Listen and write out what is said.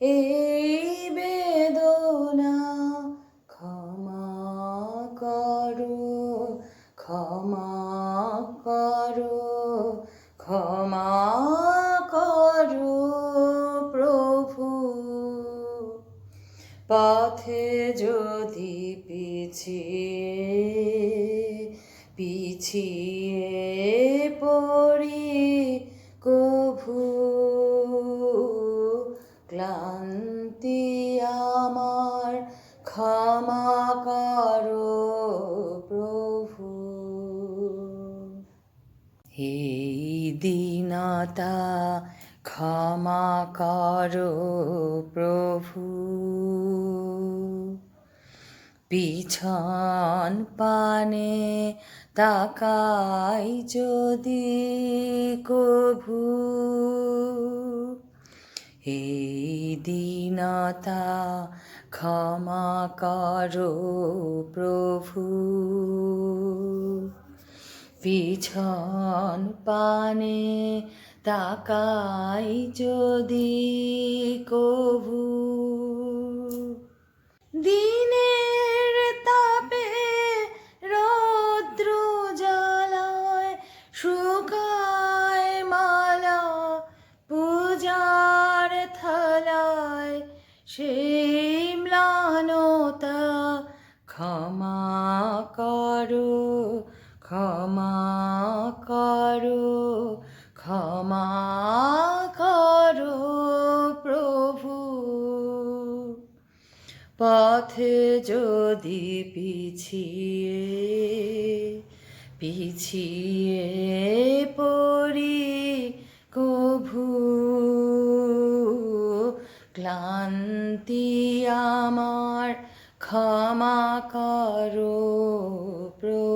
এই বেদনা ক্ষমা করো ক্ষমা করো ক্ষমা করো প্রভু। পথে যদি পিছিয়ে পিছিয়ে ক্ষমা করো প্রভু। হে দীনতা ক্ষমা করো প্রভু। পিছন পানে তাকাই যদি কভু। এই দীনতা ক্ষমা করো প্রভু। পিছন পানে তাকাই যদি কভু। থালায় সেই ম্লানতা ক্ষমা করো ক্ষমা করো ক্ষমা করো প্রভু। পথে যদি পিছিয়ে পিছিয়ে পড়ি ক্লান্তি আমার ক্ষমা করো প্রভু।